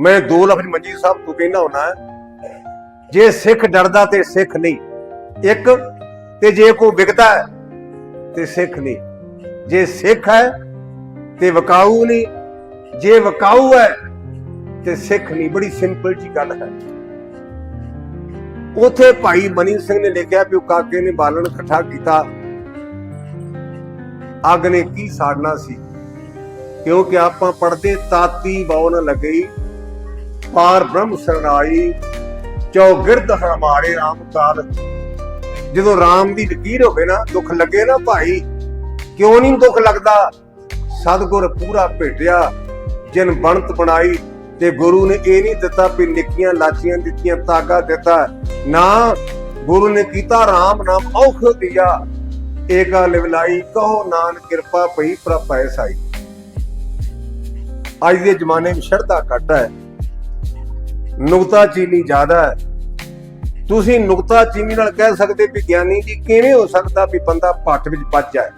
ਮੈਂ ਦੋ ਲਫ਼ਜ਼ ਮੰਜੀ ਸਾਹਿਬ ਤੋਂ ਕਹਿਣਾ ਹੁਣਾ ਜੇ ਸਿੱਖ ਡਰਦਾ ਤੇ ਸਿੱਖ ਨਹੀਂ। ਇੱਕ, ਤੇ ਜੇ ਕੋ ਵਿਕਦਾ ਤੇ ਸਿੱਖ ਨਹੀਂ। ਜੇ ਸਿੱਖ ਹੈ ਤੇ ਵਕਾਊ ਨਹੀਂ। ਜੇ ਵਕਾਊ ਹੈ ਤੇ ਸਿੱਖ ਨਹੀਂ। ਬੜੀ ਸਿੰਪਲ ਜੀ ਗੱਲ ਹੈ। ਉਥੇ ਭਾਈ ਮਨੀ ਸਿੰਘ ਨੇ ਲਿਖਿਆ ਵੀ ਉਹ ਕਾਕੇ ਨੇ ਬਾਲਣ ਇਕੱਠਾ ਕੀਤਾ। ਅੱਗ ਨੇ ਕੀ ਸਾੜਨਾ ਸੀ? ਕਿਉਂਕਿ ਆਪਾਂ ਪੜਦੇ ਤਾਤੀ ਬਉਨ ਲੱਗਈ। ਪਾਰ ਬ੍ਰਹਮ ਸਰਨਾਈ ਚੌਗਿਰਦ ਹਮਾਰੇ ਰਾਮ ਕਾਲ ਜਦੋਂ ਰਾਮ ਦੀ ਲਕੀਰ ਹੋਵੇ ਨਾ, ਦੁੱਖ ਲੱਗੇ ਨਾ ਭਾਈ। ਕਿਉਂ ਨਹੀਂ ਦੁੱਖ ਲੱਗਦਾ? ਸਤਗੁਰ ਪੂਰਾ ਭੇਟਿਆ, ਜਿਨ ਬਣਤ ਬਣਾਈ, ਤੇ ਗੁਰੂ ਨੇ ਇਹ ਨਹੀਂ ਦਿੱਤਾ ਵੀ ਨਿੱਕੀਆਂ ਲਾਚੀਆਂ ਦਿੱਤੀਆਂ, ਤਾਗਾ ਦਿੱਤਾ। ਨਾ, ਗੁਰੂ ਨੇ ਕੀਤਾ ਰਾਮ ਨਾਮ ਔਖ ਦਿਆ। ਏਕਾ ਲਿਵਲਾਈ ਕਹੋ ਨਾਨ ਕਿਰਪਾ ਪਈ ਪ੍ਰਪੈ ਸਾਈ। ਅੱਜ ਦੇ ਜ਼ਮਾਨੇ ਵਿੱਚ ਸ਼ਰਧਾ ਘੱਟ ਹੈ। ਨੁਕਤਾ ਚੀਨੀ ਜ਼ਿਆਦਾ ਹੈ। ਤੁਸੀਂ ਨੁਕਤਾ ਚੀਨੀ ਨਾਲ ਕਹਿ ਸਕਦੇ ਵੀ ਗਿਆਨੀ ਜੀ ਕਿਵੇਂ ਹੋ ਸਕਦਾ ਵੀ ਬੰਦਾ ਪੱਟ ਵਿੱਚ ਵੱਜ ਜਾਏ।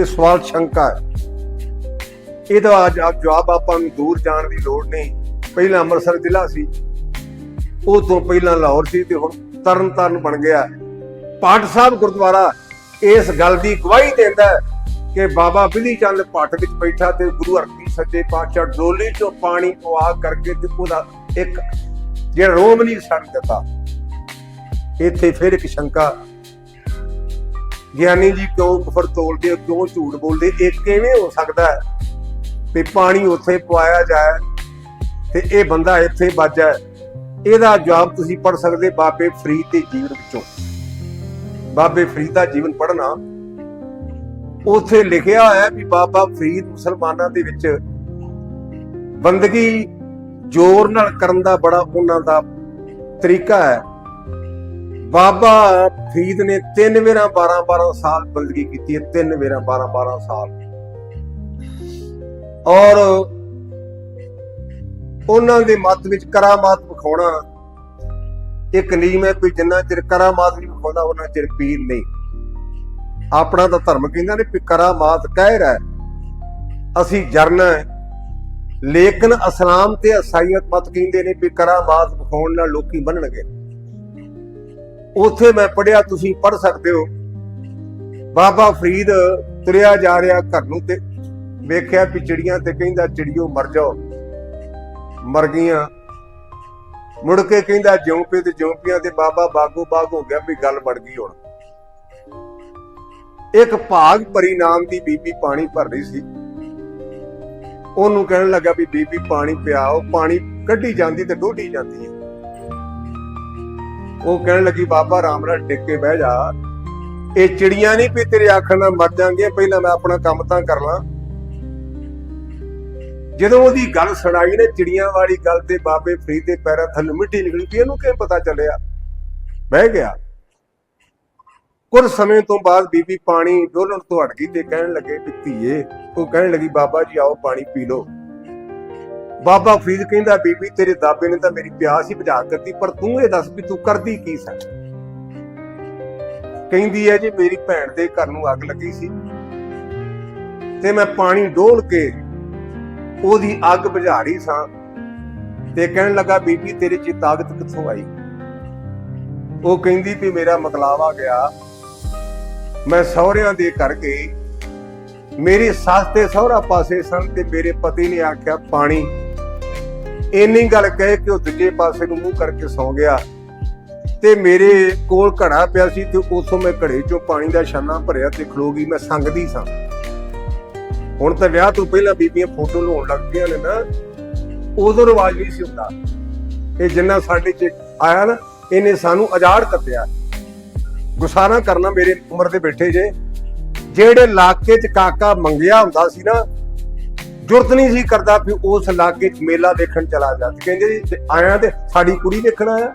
ਇਹ ਸਵਾਲ ਸ਼ੰਕਾ ਹੈ। ਇਹਦਾ ਅੱਜ ਆਪ ਜਵਾਬ ਆਪਾਂ ਨੂੰ ਦੂਰ ਜਾਣ ਦੀ ਲੋੜ ਨਹੀਂ। ਪਹਿਲਾਂ ਅੰਮ੍ਰਿਤਸਰ ਜ਼ਿਲ੍ਹਾ ਸੀ। ਉਹ ਤੋਂ ਪਹਿਲਾਂ ਲਾਹੌਰ ਸੀ ਤੇ ਹੁਣ ਤਰਨ ਤਾਰਨ ਬਣ ਗਿਆ ਪਾਠ ਸਾਹਿਬ ਗੁਰਦੁਆਰਾ ਇਸ ਗੱਲ ਦੀ ਗਵਾਹੀ ਦਿੰਦਾ ਕਿ ਬਾਬਾ ਬਿਲੀ ਚੰਦ ਪੱਟ ਵਿੱਚ ਬੈਠਾ ਤੇ ਗੁਰੂ ਹਰਗੋਬਿੰਦ ਸੱਚੇ ਪਾਤਸ਼ਾਹ ਡੋਲੀ ਚੋਂ ਪਾਣੀ ਪਵਾ ਕਰਕੇ ਤੇ ਉਹਦਾ ਇੱਕ ਜਿਹੜਾ ਰੋਮ ਨਹੀਂ ਛੱਡ ਦਿੱਤਾ, ਇੱਥੇ ਫਿਰ ਇੱਕ ਸ਼ੰਕਾ। ਗਿਆਨੀ ਜੀ ਕਿਉਂ ਕਫਰ ਤੋਲਦੇ, ਕਿਉਂ ਝੂਠ ਬੋਲਦੇ, ਇਹ ਕਿਵੇਂ ਹੋ ਸਕਦਾ ਹੈ ਵੀ ਪਾਣੀ ਉੱਥੇ ਪਵਾਇਆ ਜਾਏ ਤੇ ਇਹ ਬੰਦਾ ਇੱਥੇ ਵੱਜਾ ਇਹਦਾ ਜਵਾਬ ਤੁਸੀਂ ਪੜ ਸਕਦੇ ਬਾਬੇ ਫਰੀਦ ਦੇ ਜੀਵਨ ਵਿੱਚੋਂ। ਬਾਬੇ ਫਰੀਦ ਦਾ ਜੀਵਨ ਪੜ੍ਹਨਾ। ਉੱਥੇ ਲਿਖਿਆ ਹੋਇਆ ਵੀ ਬਾਬਾ ਫਰੀਦ ਮੁਸਲਮਾਨਾਂ ਦੇ ਵਿੱਚ ਬੰਦਗੀ ਜ਼ੋਰ ਨਾਲ ਕਰਨ ਦਾ ਬੜਾ ਉਹਨਾਂ ਦਾ ਤਰੀਕਾ ਹੈ। ਬਾਬਾ ਫਰੀਦ ਨੇ ਤਿੰਨ ਵੇਰਾਂ 12 12 ਸਾਲ ਬੰਦਗੀ ਕੀਤੀ ਹੈ, ਤਿੰਨ ਵੇਰਾਂ 12 12 ਸਾਲ। ਔਰ ਉਹਨਾਂ ਦੇ ਮੱਤ ਵਿੱਚ ਕਰਾਮਾਤ ਵਿਖਾਉਣਾ ਇੱਕ ਨਿਯਮ ਹੈ ਕੋਈ ਜਿੰਨਾ ਚਿਰ ਕਰਾਮਾਤ ਨਹੀਂ ਵਿਖਾਉਂਦਾ, ਉਹਨਾਂ ਚਿਰ ਪੀਰ ਨਹੀਂ। ਆਪਣਾ ਤਾਂ ਧਰਮ ਕਹਿੰਦਾ ਨੇ ਵੀ ਕਰਾਮਾਤ ਕਹਿ ਰਿਹਾ ਅਸੀਂ ਜਰਨ ਹੈ। ਲੇਕਿਨ ਇਸਲਾਮ ਤੇ ਇਸਾਈਅਤ ਮਤ ਕਹਿੰਦੇ ਨੇ ਵੀ ਕਰਾਮਾਤ ਵਿਖਾਉਣ ਨਾਲ ਲੋਕੀ ਬੰਨਣਗੇ ਉਥੇ ਮੈਂ ਪੜਿਆ ਤੁਸੀਂ ਪੜ ਸਕਦੇ ਹੋ। ਬਾਬਾ ਫਰੀਦ ਤੁਰਿਆ ਜਾ ਰਿਹਾ ਘਰ ਨੂੰ ਤੇ ਵੇਖਿਆ ਵੀ ਚਿੜੀਆਂ ਤੇ ਕਹਿੰਦਾ ਚਿੜੀਓ ਮਰ ਜਾਓ। ਮਰ ਗਈਆਂ। ਮੁੜ ਕੇ ਕਹਿੰਦਾ, ਜਿਉਂ ਪੇ ਤੇ ਜਿਉਂ ਪਿਆਂ ਤੇ ਬਾਬਾ ਬਾਗੋ ਬਾਗ ਹੋ ਗਿਆ ਵੀ ਗੱਲ ਬਣ ਗਈ ਹੁਣ। ਇੱਕ ਭਾਗ ਭਰੀ ਨਾਮ ਦੀ ਬੀਬੀ ਪਾਣੀ ਭਰ ਰਹੀ ਸੀ। ਉਹਨੂੰ ਕਹਿਣ ਲੱਗਾ ਵੀ ਬੀਬੀ ਪਾਣੀ ਪਿਆਓ, ਪਾਣੀ ਕੱਢੀ ਜਾਂਦੀ ਤੇ ਡੋਢੀ ਜਾਂਦੀ ਹੈ ਉਹ ਕਹਿਣ ਲੱਗੀ, ਬਾਬਾ ਰਾਮ ਨਾਲ ਟਿਕ ਕੇ ਬਹਿ ਜਾ। ਇਹ ਚਿੜੀਆਂ ਨਹੀਂ ਵੀ ਤੇਰੇ ਆਖਣ ਨਾਲ ਮਰ ਜਾਣਗੀਆਂ, ਪਹਿਲਾਂ ਮੈਂ ਆਪਣਾ ਕੰਮ ਤਾਂ ਕਰ ਲਾਂ। ਜਦੋਂ ਉਹਦੀ ਗੱਲ ਸੁਣਾਈ ਨੇ, ਚਿੜੀਆਂ ਵਾਲੀ ਗੱਲ ਤੇ ਬਾਬੇ ਫਰੀਦ ਦੇ ਪੈਰਾਂ ਥੱਲੇ ਮਿੱਟੀ ਨਿਕਲੀ ਵੀ ਇਹਨੂੰ ਕਿਵੇਂ ਪਤਾ ਚੱਲਿਆ? ਬਹਿ ਗਿਆ। ਕੁਝ ਸਮੇਂ ਤੋਂ ਬਾਅਦ ਬੀਬੀ ਪਾਣੀ ਡੋਲਣ ਤੋਂ ਹਟ ਗਈ ਤੇ ਕਹਿਣ ਲੱਗੇ ਵੀ ਧੀਏ ਉਹ ਕਹਿਣ ਲੱਗੀ, ਬਾਬਾ ਜੀ ਆਓ ਪਾਣੀ ਪੀ ਲਓ। ਬਾਬਾ ਫਰੀਦ ਕਹਿੰਦਾ, ਬੀਬੀ ਤੇਰੇ ਦਾਬੇ ਨੇ ਤਾਂ ਮੇਰੀ ਪਿਆਸ ਹੀ ਬੁਝਾ ਕਰਤੀ ਪਰ ਤੂੰ ਇਹ ਦੱਸ ਵੀ ਤੂੰ ਕਰਦੀ ਕੀ ਸੈਂ? ਕਹਿੰਦੀ ਹੈ ਜੀ, ਮੇਰੀ ਭੈਣ ਦੇ ਘਰ ਨੂੰ ਅੱਗ ਲੱਗੀ ਸੀ ਤੇ ਮੈਂ ਪਾਣੀ ਡੋਲ ਕੇ ਉਹਦੀ ਅੱਗ ਬੁਝਾ ਰਹੀ ਸਾਂ ਤੇ ਕਹਿਣ ਲੱਗਾ, ਬੀਬੀ ਤੇਰੇ 'ਚ ਤਾਕਤ ਕਿੱਥੋਂ ਆਈ? ਉਹ ਕਹਿੰਦੀ ਵੀ ਮੇਰਾ ਮਕਲਾਵਾ ਗਿਆ। ਮੈਂ ਸਹੁਰਿਆਂ ਦੇ ਘਰ ਗਈ ਮੇਰੀ ਸੱਸ ਤੇ ਸਹੁਰਾ ਪਾਸੇ ਸਨ ਤੇ ਮੇਰੇ ਪਤੀ ਨੇ ਆਖਿਆ, ਪਾਣੀ। ਇੰਨੀ ਗੱਲ ਕਹਿ ਕੇ ਉਹ ਦੂਜੇ ਪਾਸੇ ਨੂੰ ਮੂੰਹ ਕਰਕੇ ਸੌ ਗਿਆ ਤੇ ਮੇਰੇ ਕੋਲ ਘੜਾ ਪਿਆ ਸੀ ਤੇ ਉਥੋਂ ਮੈਂ ਘੜੇ ਚੋਂ ਪਾਣੀ ਦਾ ਛਾਨਾ ਭਰਿਆ ਤੇ ਖਲੋ ਗਈ। ਮੈਂ ਸੰਗਦੀ ਸਾਂ। ਹੁਣ ਤਾਂ ਵਿਆਹ ਤੋਂ ਪਹਿਲਾਂ ਬੀਬੀਆਂ ਫੋਟੋ ਲਾਉਣ ਲੱਗ ਪਈਆਂ ਨੇ ਨਾ, ਉਦੋਂ ਰਿਵਾਜ ਨਹੀਂ ਸੀ ਹੁੰਦਾ। ਇਹ ਜਿੰਨਾ ਸਾਡੇ ਚ ਆਇਆ ਨਾ, ਇਹਨੇ ਸਾਨੂੰ ਆਜ਼ਾਦ ਕੱਟਿਆ ਗੁਸਾਰਾ ਕਰਨਾ ਮੇਰੇ ਉਮਰ ਦੇ ਬੈਠੇ ਜੇ। ਜਿਹੜੇ ਇਲਾਕੇ ਚ ਕਾਕਾ ਮੰਗਿਆ ਹੁੰਦਾ ਸੀ ਨਾ, ਜੁਰਤ ਨਹੀਂ ਸੀ ਕਰਦਾ ਵੀ ਉਸ ਇਲਾਕੇ ਚ ਮੇਲਾ ਦੇਖਣ ਚਲਾ ਜਾ। ਕਹਿੰਦੇ ਜੀ ਆਇਆ ਤੇ ਸਾਡੀ ਕੁੜੀ ਦੇਖਣ ਆਇਆ।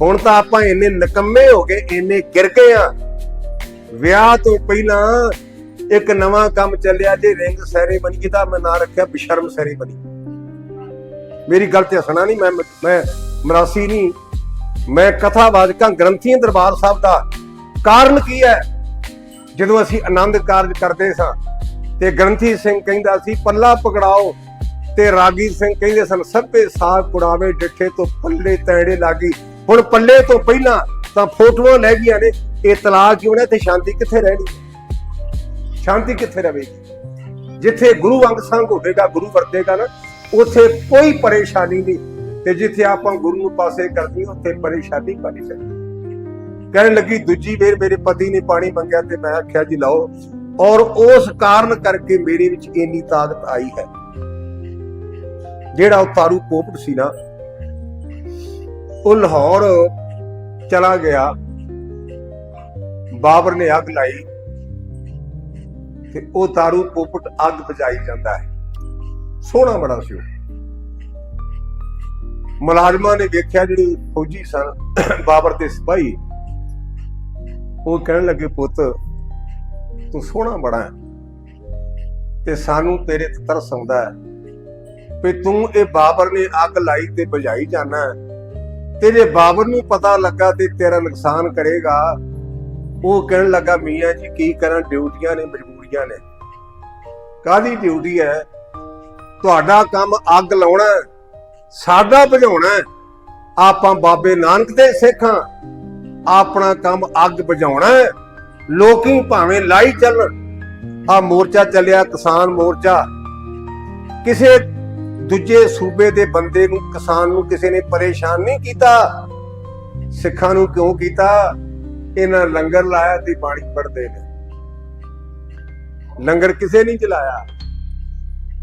ਹੁਣ ਤਾਂ ਆਪਾਂ ਇੰਨੇ ਨਕੰਮੇ ਹੋ ਗਏ ਇੰਨੇ ਗਿਰ ਗਏ ਆ। ਵਿਆਹ ਤੋਂ ਪਹਿਲਾਂ ਇੱਕ ਨਵਾਂ ਕੰਮ ਚੱਲਿਆ ਜੇ ਰਿੰਗ ਸੈਰੇਮਨੀ ਜਿਹਦਾ ਮੈਂ ਨਾਂ ਰੱਖਿਆ ਬਿਸ਼ਰਮ ਸੈਰੇਮਨੀ ਮੇਰੀ ਗੱਲ ਤੇ ਹਸਣਾ ਨਹੀਂ ਮੈਂ ਮੈਂ ਮਰਾਸੀ ਨਹੀਂ। ਮੈਂ ਕਥਾ ਵਾਚਕਾਂ ਗ੍ਰੰਥੀਆਂ ਦਰਬਾਰ ਸਾਹਿਬ ਦਾ ਕਾਰਨ ਕੀ ਹੈ? ਜਦੋਂ ਅਸੀਂ ਆਨੰਦ ਕਾਰਜ ਕਰਦੇ ਸਾਂ ਤੇ ਗ੍ਰੰਥੀ ਸਿੰਘ ਕਹਿੰਦਾ ਸੀ, ਪੱਲਾ ਪਕੜਾਓ। ਤੇ ਰਾਗੀ ਸਿੰਘ ਕਹਿੰਦੇ ਸਨ ਸਭੇ ਸਾਹ ਕੁੜਾਵੇ ਡਿੱਠੇ ਤੋਂ ਪੱਲੇ ਤੈੜੇ ਲਾਗੀ। ਹੁਣ ਪੱਲੇ ਤੋਂ ਪਹਿਲਾਂ ਤਾਂ ਫੋਟੋਆਂ ਲੈ ਗਈਆਂ ਨੇ, ਇਹ ਤਲਾਕ ਕਿਉਂ ਨੇ ਤੇ ਸ਼ਾਂਤੀ ਕਿੱਥੇ ਰਹਿਣੀ? ਸ਼ਾਂਤੀ ਕਿੱਥੇ ਰਹੇਗੀ? ਜਿੱਥੇ ਗੁਰੂ ਅੰਗ ਸੰਗ ਹੋਵੇਗਾ, ਗੁਰੂ ਵਰਤੇਗਾ ਨਾ, ਉੱਥੇ ਕੋਈ ਪਰੇਸ਼ਾਨੀ ਨਹੀਂ। ਤੇ ਜਿੱਥੇ ਆਪਾਂ ਗੁਰੂ ਨੂੰ ਪਾਸੇ ਕਰਦੀ ਉੱਥੇ ਪਰੇਸ਼ਾਨੀ ਬਣੀ ਸਕਦੀ ਕਹਿਣ ਲੱਗੀ, ਦੂਜੀ ਵੇਰ ਮੇਰੇ ਪਤੀ ਨੇ ਪਾਣੀ ਮੰਗਿਆ ਤੇ ਮੈਂ ਆਖਿਆ, ਜੀ ਲਾਓ। ਔਰ ਉਸ ਕਾਰਨ ਕਰਕੇ ਮੇਰੇ ਵਿੱਚ ਇੰਨੀ ਤਾਕਤ ਆਈ ਹੈ। ਜਿਹੜਾ ਉਹ ਤਾਰੂ ਪੋਪਟ ਸੀ ਨਾ, ਉਹ ਲਾਹੌਰ ਚਲਾ ਗਿਆ। ਬਾਬਰ ਨੇ ਅੱਗ ਲਾਈ ਤੇ ਉਹ ਤਾਰੂ ਪੋਪਟ ਅੱਗ ਬਜਾਈ ਜਾਂਦਾ ਹੈ। ਸੋਹਣਾ ਬੜਾ ਸੀ ਉਹ। ਮੁਲਾਜ਼ਮਾਂ ਨੇ ਵੇਖਿਆ ਜਿਹੜੇ ਫੌਜੀ ਸਨ, ਬਾਬਰ ਦੇ ਸਿਪਾਹੀ। ਉਹ ਕਹਿਣ ਲੱਗੇ, ਪੁੱਤ, ਤੂੰ ਸੋਹਣਾ ਬੜਾ ਹੈ ਤੇ ਸਾਨੂੰ ਤੇਰੇ ਤੇ ਤਰਸ ਆਉਂਦਾ ਹੈ ਵੀ ਤੂੰ ਇਹ ਬਾਬਰ ਨੇ ਅੱਗ ਲਾਈ ਤੇ ਬੁਝਾਈ ਜਾਣਾ ਤੇਰੇ ਬਾਬਰ ਨੂੰ ਪਤਾ ਲੱਗਾ ਤੇ ਤੇਰਾ ਨੁਕਸਾਨ ਕਰੇਗਾ। ਉਹ ਕਹਿਣ ਲੱਗਾ, ਮੀਆਂ ਜੀ, ਕੀ ਕਰਾਂ? ਡਿਊਟੀਆਂ ਨੇ, ਮਜਬੂਰੀਆਂ ਨੇ। ਕਾਦੀ ਡਿਊਟੀ ਹੈ? ਤੁਹਾਡਾ ਕੰਮ ਅੱਗ ਲਾਉਣਾ ਸਾਡਾ ਬੁਝਾਉਣਾ ਆਪਾਂ ਬਾਬੇ ਨਾਨਕ ਦੇ ਸਿੱਖਾਂ ਆਪਣਾ ਕੰਮ ਅੱਗ ਬੁਝਾਉਣਾ ਲੋਕੀ ਭਾਵੇਂ ਲਾਈ ਚੱਲਣ ਆ ਮੋਰਚਾ ਚੱਲਿਆ, ਕਿਸਾਨ ਮੋਰਚਾ। ਕਿਸੇ ਦੂਜੇ ਸੂਬੇ ਦੇ ਬੰਦੇ ਨੂੰ, ਕਿਸਾਨ ਨੂੰ ਕਿਸੇ ਨੇ ਪਰੇਸ਼ਾਨ ਨਹੀਂ ਕੀਤਾ। ਸਿੱਖਾਂ ਨੂੰ ਕਿਉਂ ਕੀਤਾ? ਇਹਨਾਂ ਲੰਗਰ ਲਾਇਆ ਤੇ ਬਾਣੀ ਪੜਦੇ ਨੇ। ਲੰਗਰ ਕਿਸੇ ਨਹੀਂ ਚਲਾਇਆ।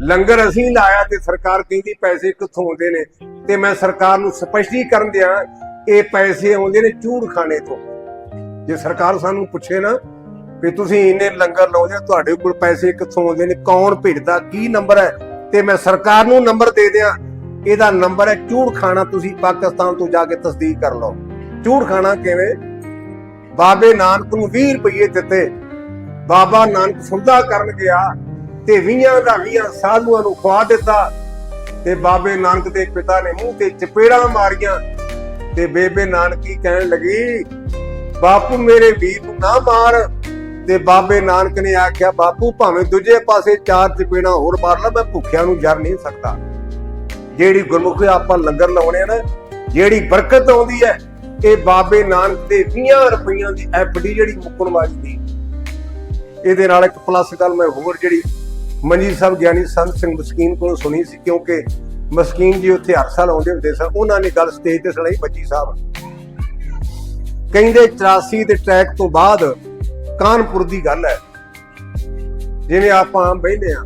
ਲੰਗਰ ਅਸੀਂ ਲਾਇਆ ਤੇ ਸਰਕਾਰ ਕਹਿੰਦੀ ਪੈਸੇ ਕਿੱਥੋਂ ਆਉਂਦੇ ਨੇ। ਤੇ ਮੈਂ ਸਰਕਾਰ ਨੂੰ ਸਪਸ਼ਟੀਕਰਨ ਦਿਆਂ, ਇਹ ਪੈਸੇ ਆਉਂਦੇ ਨੇ ਚੂੜ ਖਾਣੇ ਤੋਂ। ਜੇ ਸਰਕਾਰ ਸਾਨੂੰ ਪੁੱਛੇ ਨਾ ਵੀ ਤੁਸੀਂ ਇੰਨੇ ਲੰਗਰ ਲਾਉਂਦੇ ਤੁਹਾਡੇ ਕੋਲ ਪੈਸੇ ਕਿੱਥੋਂ ਆਉਂਦੇ ਨੇ, ਕੌਣ ਭੇਜਦਾ, ਕੀ ਨੰਬਰ ਹੈ? ਤੇ ਮੈਂ ਸਰਕਾਰ ਨੂੰ ਨੰਬਰ ਦੇ ਦਿਆਂ, ਇਹਦਾ ਨੰਬਰ ਹੈ ਚੂੜ ਖਾਣਾ ਤੁਸੀਂ ਪਾਕਿਸਤਾਨ ਤੋਂ ਜਾ ਕੇ ਤਸਦੀਕ ਕਰ ਲਓ। ਚੂੜ ਖਾਣਾ ਕਿਵੇਂ? ਬਾਬੇ ਨਾਨਕ ਨੂੰ 20 ਰੁਪਏ ਦਿੱਤੇ। ਬਾਬਾ ਨਾਨਕ ਸੁਣਦਾ ਕਰਨ ਗਿਆ ਤੇ 20 ਦਾ 20 ਸਾਧੂਆਂ ਨੂੰ ਖਵਾ ਦਿੱਤਾ ਤੇ ਬਾਬੇ ਨਾਨਕ ਦੇ ਪਿਤਾ ਨੇ ਮੂੰਹ ਤੇ ਚਪੇੜਾਂ ਮਾਰੀਆਂ ਤੇ ਬੇਬੇ ਨਾਨਕੀ ਕਹਿਣ ਲੱਗੀ, ਬਾਪੂ, ਮੇਰੇ ਵੀਰ ਨੂੰ ਨਾ ਮਾਰ। ਤੇ ਬਾਬੇ ਨਾਨਕ ਨੇ ਆਖਿਆ, ਬਾਪੂ, ਭਾਵੇਂ ਦੂਜੇ ਪਾਸੇ ਚਾਰ ਚਪੇੜਾਂ ਹੋਰ ਮਾਰ ਲੈ, ਮੈਂ ਭੁੱਖਿਆਂ ਨੂੰ ਜਰ ਨਹੀਂ ਸਕਦਾ। ਜਿਹੜੀ ਗੁਰਮੁਖੀ ਆਪਾਂ ਲੰਗਰ ਲਾਉਣੇ ਆ ਨਾ, ਜਿਹੜੀ ਬਰਕਤ ਆਉਂਦੀ ਹੈ, ਇਹ ਬਾਬੇ ਨਾਨਕ ਦੇ 20 ਰੁਪਈਆਂ ਦੀ ਐਫਡੀ ਜਿਹੜੀ ਮੁੱਕਣ ਵਾਲੀ ਦੀ ਇਹਦੇ ਨਾਲ ਇੱਕ ਪਲੱਸ ਗੱਲ ਮੈਂ ਹੋਰ ਜਿਹੜੀ ਮੰਜੀ ਸਾਹਿਬ ਗਿਆਨੀ ਸੰਤ ਸਿੰਘ ਮਸਕੀਨ ਕੋਲੋਂ ਸੁਣੀ ਸੀ ਕਿਉਂਕਿ ਮਸਕੀਨ ਜੀ ਉੱਥੇ ਹਰ ਸਾਲ ਆਉਂਦੇ ਹੁੰਦੇ ਸਨ। ਉਹਨਾਂ ਨੇ ਗੱਲ ਸਟੇਜ ਤੇ ਸੁਣਾਈ ਬੱਜੀ ਸਾਹਿਬ। ਕਹਿੰਦੇ 84 ਦੇ ਟਰੈਕ ਤੋਂ ਬਾਅਦ ਕਾਨਪੁਰ ਦੀ ਗੱਲ ਹੈ। ਜਿਵੇਂ ਆਪਾਂ ਬਹਿੰਦੇ ਆ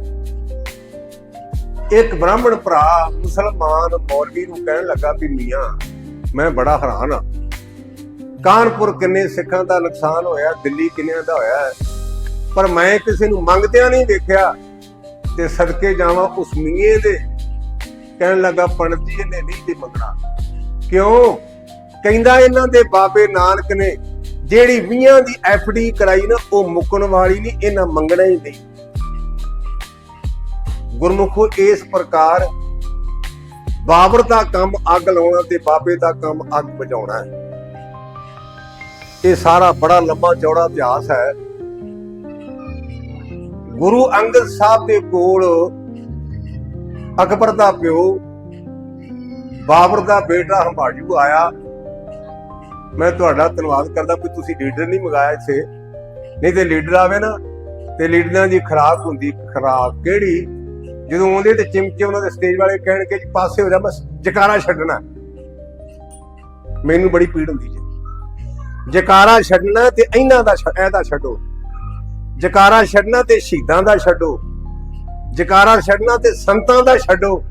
ਇੱਕ ਬ੍ਰਾਹਮਣ ਭਰਾ ਮੁਸਲਮਾਨ ਮੌਲਵੀ ਨੂੰ ਕਹਿਣ ਲੱਗਾ ਵੀ ਮੀਆਂ ਮੈਂ ਬੜਾ ਹੈਰਾਨ ਆ ਕਾਨਪੁਰ ਕਿੰਨੇ ਸਿੱਖਾਂ ਦਾ ਨੁਕਸਾਨ ਹੋਇਆ ਦਿੱਲੀ ਕਿੰਨਿਆਂ ਦਾ ਹੋਇਆ ਹੈ, ਪਰ ਮੈਂ ਕਿਸੇ ਨੂੰ ਮੰਗਦਿਆਂ ਨਹੀਂ ਦੇਖਿਆ ਤੇ ਸਦਕੇ ਜਾਵਾਂ ਉਸ ਮੀਏ ਦੇ। ਕਹਿਣ ਲੱਗਾ ਪੰਡਤ ਜੀ ਨੇ ਨਹੀਂ ਤੇ ਮੰਗਣਾ। ਕਿਉਂ? ਕਹਿੰਦਾ, ਇਹਨਾਂ ਦੇ ਬਾਬੇ ਨਾਨਕ ਨੇ ਜਿਹੜੀ 20 ਦੀ ਐਫਡੀ ਕਰਾਈ ਨਾ, ਉਹ ਮੁੱਕਣ ਵਾਲੀ ਨਹੀਂ, ਇਹਨਾਂ ਮੰਗਣਾ ਹੀ ਨਹੀਂ। ਗੁਰਮੁਖੋ, ਇਸ ਪ੍ਰਕਾਰ ਬਾਬਰ ਦਾ ਕੰਮ ਅੱਗ ਲਾਉਣਾ ਤੇ ਬਾਬੇ ਦਾ ਕੰਮ ਅੱਗ ਬੁਝਾਉਣਾ ਹੈ। ਇਹ ਸਾਰਾ ਬੜਾ ਲੰਮਾ ਚੌੜਾ ਇਤਿਹਾਸ ਹੈ। ਗੁਰੂ ਅੰਗਦ ਸਾਹਿਬ ਦੇ ਕੋਲ ਅਕਬਰ ਦਾ ਪਿਓ, ਬਾਬਰ ਦਾ ਬੇਟਾ ਹੰਭਾਜੂ ਆਇਆ। ਮੈਂ ਤੁਹਾਡਾ ਧੰਨਵਾਦ ਕਰਦਾ ਕਿ ਤੁਸੀਂ ਲੀਡਰ ਨਹੀਂ ਮੰਗਾਇਆ ਇੱਥੇ। ਨਹੀਂ ਤੇ ਲੀਡਰ ਆਵੇ ਨਾ, ਤੇ ਲੀਡਰਾਂ ਦੀ ਖਰਾਕ ਹੁੰਦੀ, ਖਰਾਕ ਕਿਹੜੀ? ਜਦੋਂ ਆਉਂਦੇ ਤੇ ਚਿਮਚੇ ਉਹਨਾਂ ਦੇ ਸਟੇਜ ਵਾਲੇ ਕਹਿਣਗੇ ਜੀ ਪਾਸੇ ਹੋ ਜਾ, ਬਸ ਜਕਾਰਾ ਛੱਡਣਾ। ਮੈਨੂੰ ਬੜੀ ਪੀੜ ਹੁੰਦੀ ਜੀ। ਜਕਾਰਾ ਛੱਡਣਾ ਤੇ ਇਹਨਾਂ ਦਾ ਇਹਦਾ ਛੱਡੋ। ਜਕਾਰਾ ਛੱਡਣਾ ਤੇ ਸ਼ਹੀਦਾਂ ਦਾ ਛੱਡੋ। ਜਕਾਰਾ ਛੱਡਣਾ ਤੇ ਸੰਤਾਂ ਦਾ ਛੱਡੋ।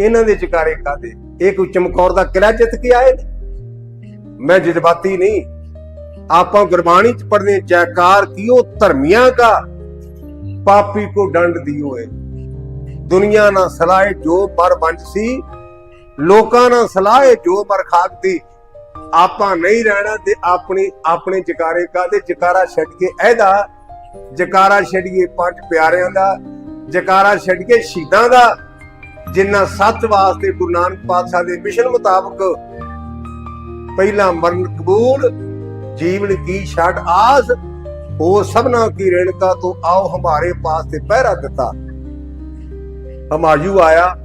ਇਹਨਾਂ ਦੇ ਜਕਾਰੇ ਕਾਦੇ ਇਹ ਕੋਈ ਚਮਕੌਰ ਦਾ ਕਿਲਾ ਜਿੱਤ ਕੇ ਆਏ ਮੈਂ ਜਜ਼ਬਾਤੀ ਨਹੀਂ। ਆਪਾਂ ਗੁਰਬਾਣੀ ਚ ਪੜ੍ਹਦੇ ਜੈਕਾਰ ਕੀਓ, ਧਰਮੀਆਂ ਕਾ? ਪਾਪੀ ਕੋ ਡੰਡ ਦਿਓ ਏ। ਦੁਨੀਆ ਨਾ ਸਲਾਏ ਜੋ ਪਰ ਬੰਜ ਸੀ, ਲੋਕਾਂ ਨਾ ਸਲਾਏ ਜੋ ਮਰ ਖਾਕਤੀ ਆਪਾਂ ਨਹੀਂ ਰਹਿਣਾ ਤੇ ਆਪਣੀ, ਆਪਣੇ ਜਕਾਰੇ ਕਾਦੇ ਜਕਾਰਾ ਛੱਡ ਕੇ ਇਹਦਾ, ਜਕਾਰਾ ਛੱਡੀਏ ਪੰਜ ਪਿਆਰਿਆਂ ਦਾ, ਜਕਾਰਾ ਛੱਡ ਕੇ ਸ਼ਹੀਦਾਂ ਦਾ ਜਿਨ੍ਹਾਂ ਸੱਚ ਵਾਸਤੇ ਗੁਰੂ ਨਾਨਕ ਪਾਤਸ਼ਾਹ ਦੇ ਮਿਸ਼ਨ ਮੁਤਾਬਕ ਪਹਿਲਾ ਮਰਨ ਕਬੂਲ, ਜੀਵਨ ਕੀ ਛੱਡ ਆਸ, ਉਹ ਸਭਨਾ ਕੀ ਰੇਣਕਾ ਤੋਂ ਆਓ ਹਮਾਰੇ ਪਾਸ ਤੇ ਪਹਿਰਾ ਦਿੱਤਾ। ਹਮਾਯੂ ਆਇਆ।